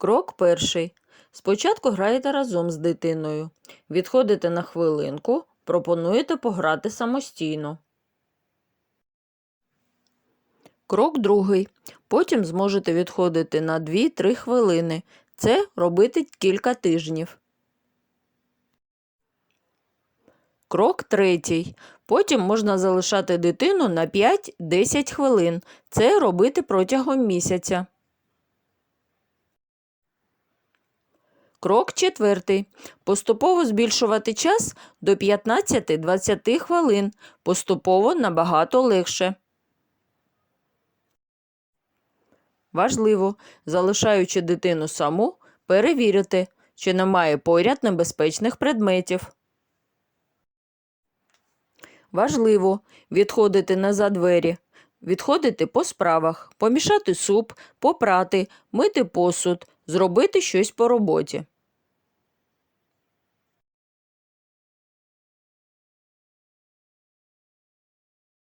Крок перший. Спочатку граєте разом з дитиною. Відходите на хвилинку, пропонуєте пограти самостійно. Крок другий. Потім зможете відходити на 2-3 хвилини. Це робити кілька тижнів. Крок третій. Потім можна залишати дитину на 5-10 хвилин. Це робити протягом місяця. Крок четвертий. Поступово збільшувати час до 15-20 хвилин. Поступово набагато легше. Важливо, залишаючи дитину саму, перевірити, чи немає поряд небезпечних предметів. Важливо відходити не двері, відходити по справах, помішати суп, попрати, мити посуд, зробити щось по роботі.